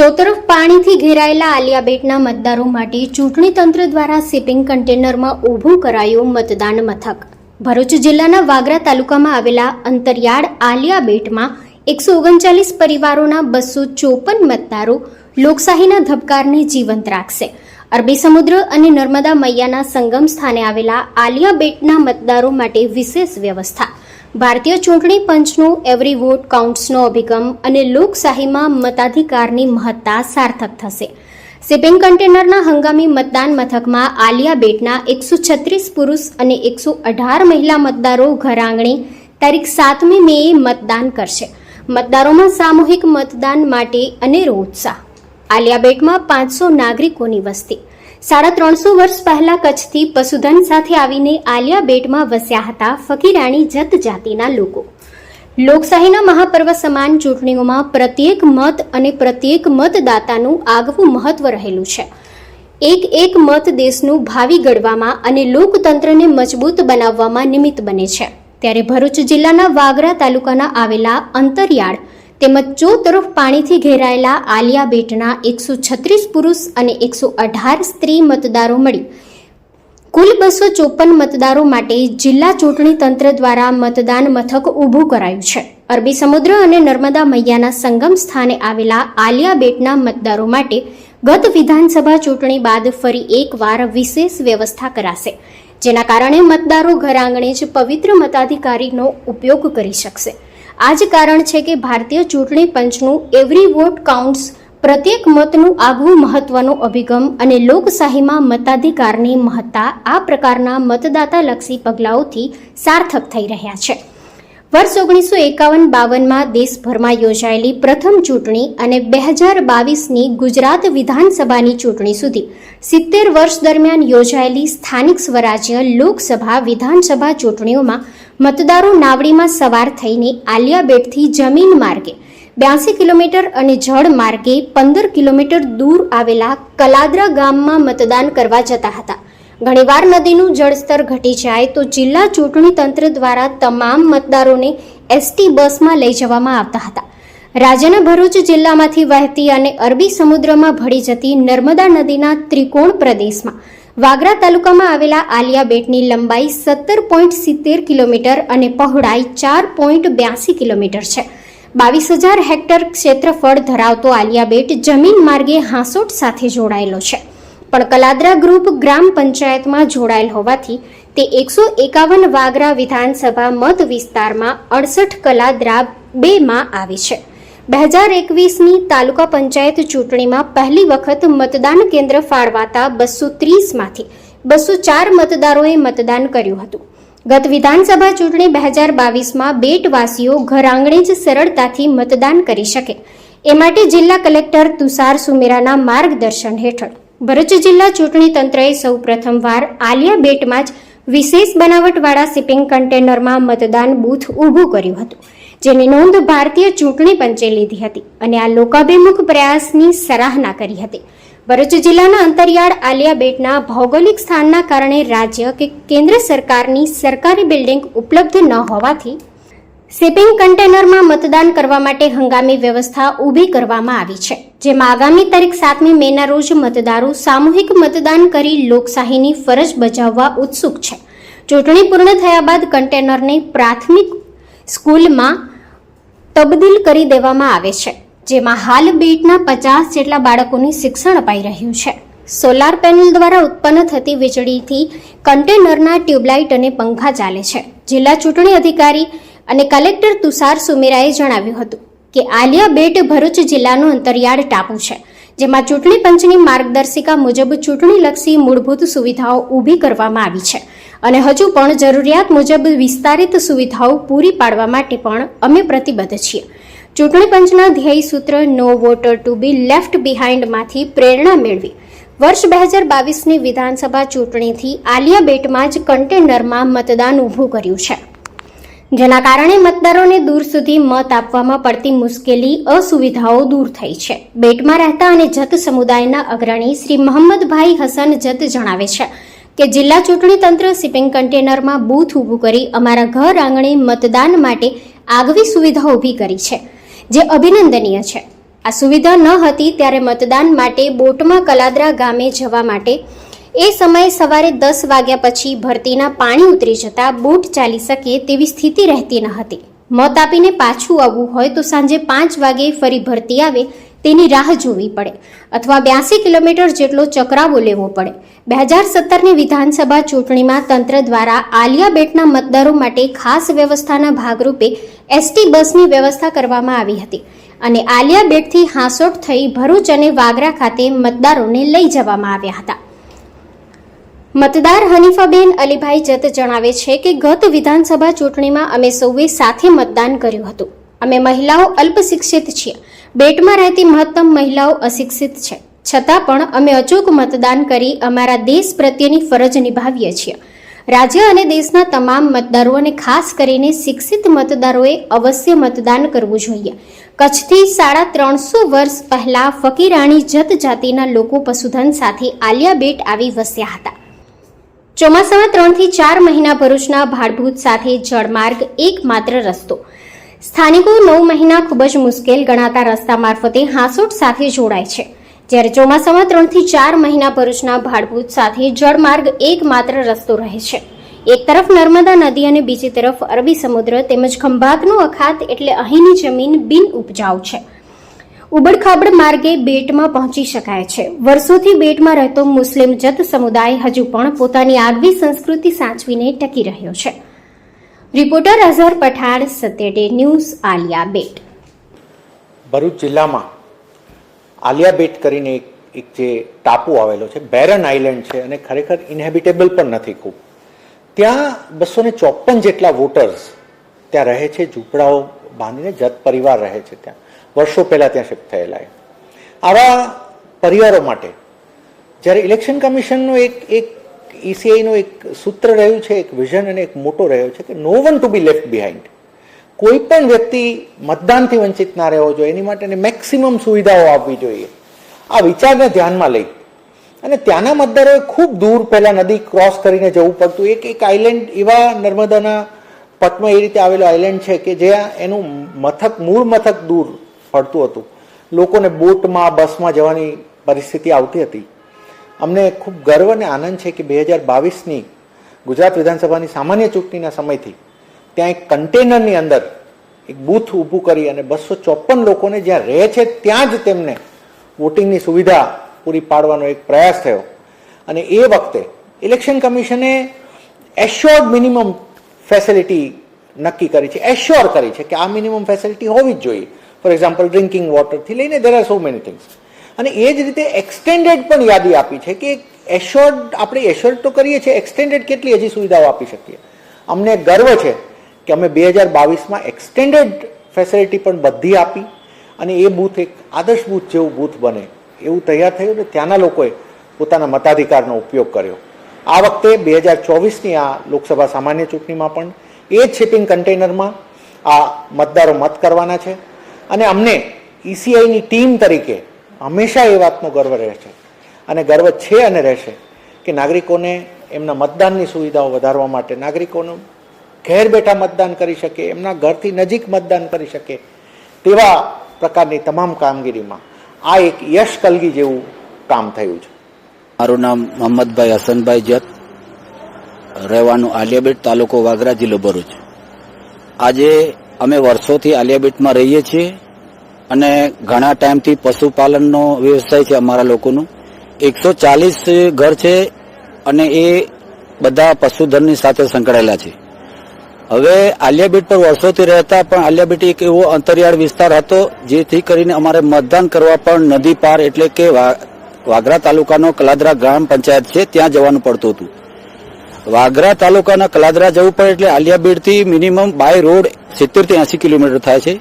ચોતરફ પાણીથી ઘેરાયેલા આલિયાબેટના મતદારો માટે ચૂંટણી તંત્ર દ્વારા શિપિંગ કન્ટેનરમાં ઊભું કરાયું મતદાન મથક. ભરૂચ જિલ્લાના વાગરા તાલુકામાં આવેલા અંતરિયાળ આલિયાબેટમાં એકસો ઓગણચાલીસ પરિવારોના બસો ચોપન મતદારો લોકશાહીના ધબકારને જીવંત રાખશે. અરબી સમુદ્ર અને નર્મદા મૈયાના સંગમ સ્થાને આવેલા આલિયાબેટના મતદારો માટે વિશેષ વ્યવસ્થા. ભારતીય ચૂંટણી પંચનું એવરી વોટ કાઉન્ટ્સનો અભિગમ અને લોકશાહીમાં મતાધિકારની મહત્તા સાર્થક થશે. શિપિંગ કન્ટેનરના હંગામી મતદાન મથકમાં આલિયા બેટના એકસો છત્રીસ પુરુષ અને એકસો અઢાર મહિલા મતદારો ઘર આંગણે તારીખ સાતમી મેએ મતદાન કરશે. મતદારોમાં સામૂહિક મતદાન માટે અનેરો ઉત્સાહ. આલિયા બેટમાં પાંચસો નાગરિકોની વસ્તી. સાડા ત્રણસો વર્ષ પહેલા કચ્છથી પશુધન સાથે આવીને આલિયા બેટમાં વસ્યા હતા ફકીરાણી જત જાતિના લોકો. લોકશાહીના મહાપર્વ સમાન ચૂંટણીઓમાં પ્રત્યેક મત અને પ્રત્યેક મતદાતાનું આગવું મહત્વ રહેલું છે. એક એક મત દેશનું ભાવિ ઘડવામાં અને લોકતંત્રને મજબૂત બનાવવામાં નિમિત્ત બને છે. ત્યારે ભરૂચ જિલ્લાના વાગરા તાલુકાના આવેલા અંતરિયાળ તેમજ ચો તરફ પાણીથી ઘેરાયેલા આલિયા બેટના એકસો છત્રીસ પુરુષ અને એકસો અઢાર સ્ત્રી મતદારો મળી. કુલ બસો ચોપન મતદારો માટે જિલ્લા ચૂંટણી તંત્ર દ્વારા મતદાન મથક ઊભું કરાયું છે. અરબી સમુદ્ર અને નર્મદા મૈયાના સંગમ સ્થાને આવેલા આલિયા બેટના મતદારો માટે ગત વિધાનસભા ચૂંટણી બાદ ફરી એકવાર વિશેષ વ્યવસ્થા કરાશે, જેના કારણે મતદારો ઘર આંગણે જ પવિત્ર મતાધિકારીનો ઉપયોગ કરી શકશે. આ જ કારણ છે કે ભારતીય ચૂંટણી પંચનું એવરી વોટ કાઉન્ટ્સ પ્રત્યેક મતનું આગવું મહત્વનો અભિગમ અને લોકશાહીમાં મતાધિકારની મહત્તા આ પ્રકારના મતદાતાલક્ષી પગલાઓથી સાર્થક થઈ રહ્યા છે. વર્ષ ઓગણીસો એકાવન બાવનમાં દેશભરમાં યોજાયેલી પ્રથમ ચૂંટણી અને બે હજાર બાવીસની ગુજરાત વિધાનસભાની ચૂંટણી સુધી સિત્તેર વર્ષ દરમિયાન યોજાયેલી સ્થાનિક સ્વરાજ્ય લોકસભા વિધાનસભા ચૂંટણીઓમાં મતદારો નાવડીમાં સવાર થઈને આલિયાબેટથી જમીન માર્ગે, બ્યાસી કિલોમીટર અને જળ માર્ગે પંદર કિલોમીટર દૂર આવેલા કલાદરા ગામમાં મતદાન કરવા જતા હતા. ઘણીવાર નદીનું જળસ્તર ઘટી જાય તો જિલ્લા ચૂંટણી તંત્ર દ્વારા તમામ મતદારોને એસટી બસમાં લઈ જવામાં આવતા હતા. રાજ્યના ભરૂચ જિલ્લામાંથી વહેતી અને અરબી સમુદ્રમાં ભળી જતી નર્મદા નદીના ત્રિકોણ પ્રદેશમાં વાગરા તાલુકામાં આવેલા આલિયા બેટની લંબાઈ સત્તર પોઈન્ટ સિત્તેર કિલોમીટર અને પહોળાઈ ચાર પોઈન્ટ બ્યાસી કિલોમીટર છે. બાવીસ હજાર હેક્ટર ક્ષેત્રફળ ધરાવતો આલિયા બેટ જમીન માર્ગે હાંસોટ સાથે જોડાયેલો છે. પણ કલાદરા ગ્રુપ ગ્રામ પંચાયતમાં જોડાયેલ હોવાથી તે એકસો એકાવન વાગરા વિધાનસભા મત વિસ્તારમાં અડસઠ કલાદરા બેમાં આવે છે. બે હજાર એકવીસની તાલુકા પંચાયત ચૂંટણીમાં પહેલી વખત મતદાન કેન્દ્ર ફાળવાતા બસો ત્રીસમાંથી બસો ચાર મતદારોએ મતદાન કર્યું હતું. ગત વિધાનસભા ચૂંટણી બે હજાર બાવીસમાં બેટવાસીઓ ઘર આંગણે જ સરળતાથી મતદાન કરી શકે. એ માટે જિલ્લા કલેક્ટર તુષાર સુમેરાના માર્ગદર્શન હેઠળ ભરૂચ જિલ્લા ચૂંટણી તંત્રએ સૌ પ્રથમવાર આલિયા બેટમાં જ વિશેષ બનાવટવાળા શિપિંગ કન્ટેનરમાં મતદાન બૂથ ઊભું કર્યું હતું. જેની નોંધ ભારતીય ચૂંટણી પંચે લીધી હતી અને આ લોકાભિમુખ પ્રયાસની સરાહના કરી હતી. ભરૂચ જિલ્લાના અંતરિયાળ આલિયા બેટના ભૌગોલિક સ્થાનના કારણે રાજ્ય કે કેન્દ્ર સરકારની સરકારી બિલ્ડિંગ ઉપલબ્ધ ન હોવાથી શિપિંગ કન્ટેનરમાં મતદાન કરવા માટે હંગામી વ્યવસ્થા ઊભી કરવામાં આવી છે, જેમાં આગામી તારીખ સાતમી મેના રોજ મતદારો સામૂહિક મતદાન કરી લોકશાહીની ફરજ બજાવવા ઉત્સુક છે. ચૂંટણી પૂર્ણ થયા બાદ કન્ટેનરને પ્રાથમિક સ્કૂલમાં તબદીલ કરી દેવામાં આવે છે, જેમાં હાલ બેટના પચાસ જેટલા બાળકોને શિક્ષણ અપાઈ રહ્યું છે. સોલાર પેનલ દ્વારા ઉત્પન્ન થતી વીજળીથી કન્ટેનરના ટ્યુબલાઇટ અને પંખા ચાલે છે. જિલ્લા ચૂંટણી અધિકારી અને કલેક્ટર તુષાર સુમેરાએ જણાવ્યું હતું કે આલિયા બેટ ભરૂચ જિલ્લાનું અંતરિયાળ ટાપુ છે, જેમાં ચૂંટણી પંચની માર્ગદર્શિકા મુજબ ચૂંટણીલક્ષી મૂળભૂત સુવિધાઓ ઊભી કરવામાં આવી છે. અને હજુ પણ જરૂરિયાત મુજબ વિસ્તારિત સુવિધાઓ પૂરી પાડવા માટે પણ અમે પ્રતિબદ્ધ છીએ. ચૂંટણી પંચના ધ્યેય સૂત્ર no voter to be left બિહાઇન્ડમાંથી પ્રેરણા મેળવી. વર્ષ બે હજાર બાવીસની વિધાનસભા ચૂંટણીથી આલિયા બેટમાં જ કન્ટેનરમાં મતદાન ઊભું કર્યું છે. જેના કારણે મતદારોને દૂર સુધી મત આપવામાં પડતી મુશ્કેલી, અસુવિધાઓ દૂર થઈ છે. બેટમાં રહેતા અને જત સમુદાયના અગ્રણી શ્રી મોહમ્મદભાઈ હસન જત જણાવે છે કે જિલ્લા ચૂંટણી તંત્ર શિપિંગ કન્ટેનરમાં બૂથ ઊભું કરી અમારા ઘર આંગણે મતદાન માટે આગવી સુવિધા ઊભી કરી છે, જે અભિનંદનીય છે. આ સુવિધા ન હતી ત્યારે મતદાન માટે બોટમાં કલાદરા ગામે જવા માટે એ સમયે સવારે દસ વાગ્યા પછી ભરતીના પાણી ઉતરી જતા બોટ ચાલી શકે તેવી સ્થિતિ રહેતી ન હતી. મત આપીને પાછું આવવું હોય તો સાંજે પાંચ વાગે ફરી ભરતી આવે તેની રાહ જોવી પડે અથવા બ્યાસી કિલોમીટર જેટલો ચકરાવો લેવો પડે. બે હજાર સત્તરની વિધાનસભા ચૂંટણીમાં તંત્ર દ્વારા આલિયા બેટના મતદારો માટે ખાસ વ્યવસ્થાના ભાગરૂપે એસટી બસની વ્યવસ્થા કરવામાં આવી હતી અને આલિયા બેટથી હાંસોટ થઈ ભરૂચ અને વાગરા ખાતે મતદારોને લઈ જવામાં આવ્યા હતા. મતદાર હનીફાબેન અલીભાઈ જત જણાવે છે કે ગત વિધાનસભા ચૂંટણીમાં અમે સૌએ સાથે મતદાન કર્યું હતું. અમે મહિલાઓ અલ્પશિક્ષિત છીએ. બેટમાં રહેતી મહત્તમ મહિલાઓ અશિક્ષિત છે. છતાં પણ અમે અચૂક મતદાન કરી અમારા દેશ પ્રત્યેની ફરજ નિભાવીએ છીએ. રાજ્ય અને દેશના તમામ મતદારો અને ખાસ કરીને શિક્ષિત મતદારોએ અવશ્ય મતદાન કરવું જોઈએ. કચ્છથી સાડા ત્રણસો વર્ષ પહેલા ફકીરાણી જત જાતિના લોકો પશુધન સાથે આલિયા બેટ આવી વસ્યા હતા. ચોમાસામાં ત્રણથી ચાર મહિના ભરૂચના ભાડભૂત સાથે જળમાર્ગ એકમાત્ર રસ્તો. સ્થાનિકો નવ મહિના ખૂબ જ મુશ્કેલ ગણાતા રસ્તા મારફતે હાંસોટ સાથે જોડાય છે. જ્યારે ચોમાસામાં ત્રણથી ચાર મહિના ભરૂચના ભાડભૂત સાથે જળમાર્ગ એકમાત્ર રસ્તો રહે છે. એક તરફ નર્મદા નદી અને બીજી તરફ અરબી સમુદ્ર તેમજ ખંભાતનું અખાત એટલે અહીંની જમીન બિન ઉપજાઉ છે. ઉબડખાબડ માર્ગે બેટમાં પહોંચી શકાય છે. વર્ષોથી બેટમાં રહેતો મુસ્લિમ જત સમુદાય હજુ પણ પોતાની આગવી સંસ્કૃતિ સાચવીને ટકી રહ્યો છે. Reporter Azhar Pathan Satya news, Aliya Bet. Bharuch જિલ્લામાં આલિયા બેટ કરીને એક એક જે ટાપુ આવેલો છે, બેરન આઇલેન્ડ છે, અને ખરેખર ઇનહેબિટેબલ પણ નથી ખૂબ. ત્યાં બસો ને ચોપન જેટલા વોટર્સ ત્યાં રહે છે, ઝૂંપડાઓ બાંધીને જત પરિવાર રહે છે ત્યાં. વર્ષો પહેલાં ત્યાં શિફ્ટ થયેલા આવા પરિવારો માટે જ્યારે ઇલેક્શન કમિશનનો એક એક ઈસીઆઈનો એક સૂત્ર રહ્યું છે, એક વિઝન અને એક મોટો રહ્યો છે કે no one to be left behind કોઈ પણ વ્યક્તિ મતદાનથી વંચિત ના રહેવો જોઈએ, એની માટે મેક્સિમમ સુવિધાઓ આપવી જોઈએ. આ વિચારને ધ્યાનમાં લઈ. અને ત્યાંના મતદારોએ ખૂબ દૂર પહેલાં નદી ક્રોસ કરીને જવું પડતું. એક એક આઇલેન્ડ એવા નર્મદાના પટમાં એ રીતે આવેલો આઇલેન્ડ છે કે જ્યાં એનું મથક, મૂળ મથક દૂર પડતું હતું. લોકોને બોટમાં, બસમાં જવાની પરિસ્થિતિ આવતી હતી. અમને ખૂબ ગર્વ અને આનંદ છે કે બે હજાર બાવીસની ગુજરાત વિધાનસભાની સામાન્ય ચૂંટણીના સમયથી ત્યાં એક કન્ટેનરની અંદર એક બૂથ ઊભું કરી અને બસો ચોપન લોકોને જ્યાં રહે છે ત્યાં જ તેમને વોટિંગની સુવિધા પૂરી પાડવાનો એક પ્રયાસ થયો. અને એ વખતે ઇલેક્શન કમિશને એશ્યોર્ડ મિનિમમ ફેસિલિટી નક્કી કરી છે. એશ્યોર કરી છે કે આ મિનિમમ ફેસિલિટી હોવી જ જોઈએ. ફોર એક્ઝામ્પલ ડ્રિંકિંગ વોટરથી લઈને there are so many things અને એ જ રીતે એક્સટેન્ડેડ પણ યાદી આપી છે કે એશ્યોર્ડ આપણે એશ્યોર્ડ તો કરીએ છીએ એક્સટેન્ડેડ કેટલી હજી સુવિધાઓ આપી શકીએ? અમને ગર્વ છે કે અમે બે હજાર બાવીસમાં એક્સટેન્ડેડ ફેસિલિટી પણ બધી આપી અને એ બૂથ એક આદર્શ બૂથ જેવું બૂથ બને. એવું તૈયાર થયું ને ત્યાંના લોકોએ પોતાના મતાધિકારનો ઉપયોગ કર્યો. આ વખતે બે હજાર ચોવીસની આ લોકસભા સામાન્ય ચૂંટણીમાં પણ એ જ શિપિંગ કન્ટેનરમાં આ મતદારો મત કરવાના છે. અને અમને ઈસીઆઈની ટીમ તરીકે હંમેશા એ વાતનો ગર્વ રહે છે. અને ગર્વ છે અને રહેશે કે નાગરિકોને એમના મતદાનની સુવિધાઓ વધારવા માટે, નાગરિકોનું ઘેર બેઠા મતદાન કરી શકે, એમના ઘરથી નજીક મતદાન કરી શકે, તેવા પ્રકારની તમામ કામગીરીમાં આ એક યશ કલગી જેવું કામ થયું છે. મારું નામ મોહમ્મદભાઈ હસનભાઈ જત, રહેવાનું આલિયાબેટ તાલુકો વાગરા જિલ્લો ભરૂચ. આજે અમે વર્ષોથી આલિયાબેટમાં રહીએ છીએ. અને ઘણા ટાઈમથી પશુપાલનનો વ્યવસાય છે અમારા લોકોનું. એકસો ચાલીસ ઘર છે અને એ બધા પશુધનની સાથે સંકળાયેલા છે. હવે આલિયાબીટ પર વર્ષોથી રહેતા પણ આલિયાબીટ એક એવો અંતરિયાળ વિસ્તાર હતો જેથી કરીને અમારે મતદાન કરવા પણ નદી પાર એટલે કે વાગરા તાલુકાનો કલાદરા ગ્રામ પંચાયત છે, ત્યાં જવાનું પડતું હતું. વાગરા તાલુકાના કલાદરા જવું પડે એટલે આલિયાબીડથી મિનિમમ બાય રોડ સિત્તેરથી એસી કિલોમીટર થાય છે.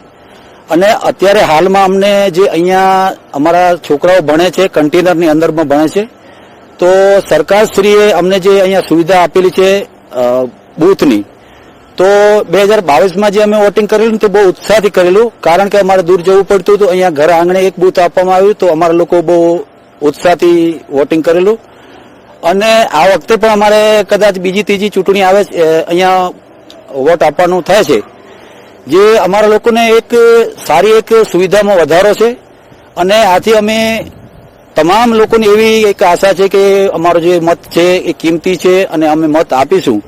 અને અત્યારે હાલમાં અમને જે અહીંયા અમારા છોકરાઓ ભણે છે, કન્ટેનરની અંદરમાં ભણે છે, તો સરકારશ્રીએ અમને જે અહીંયા સુવિધા આપેલી છે બૂથની, તો બે હજાર બાવીસમાં જે અમે વોટિંગ કરેલું તે બહુ ઉત્સાહથી કરેલું, કારણ કે અમારે દૂર જવું પડતું હતું, અહીંયા ઘર આંગણે એક બૂથ આપવામાં આવ્યું, તો અમારા લોકો બહુ ઉત્સાહથી વોટિંગ કરેલું. અને આ વખતે પણ અમારે કદાચ બીજી ત્રીજી ચૂંટણી આવે અહીંયા વોટ આપવાનું થાય છે જે અમારા લોકોને એક સારી એક સુવિધામાં વધારો છે અને આથી અમે તમામ લોકોની એવી એક આશા છે કે અમારો જે મત છે, એ કિંમતી છે અને અમે મત આપીશું.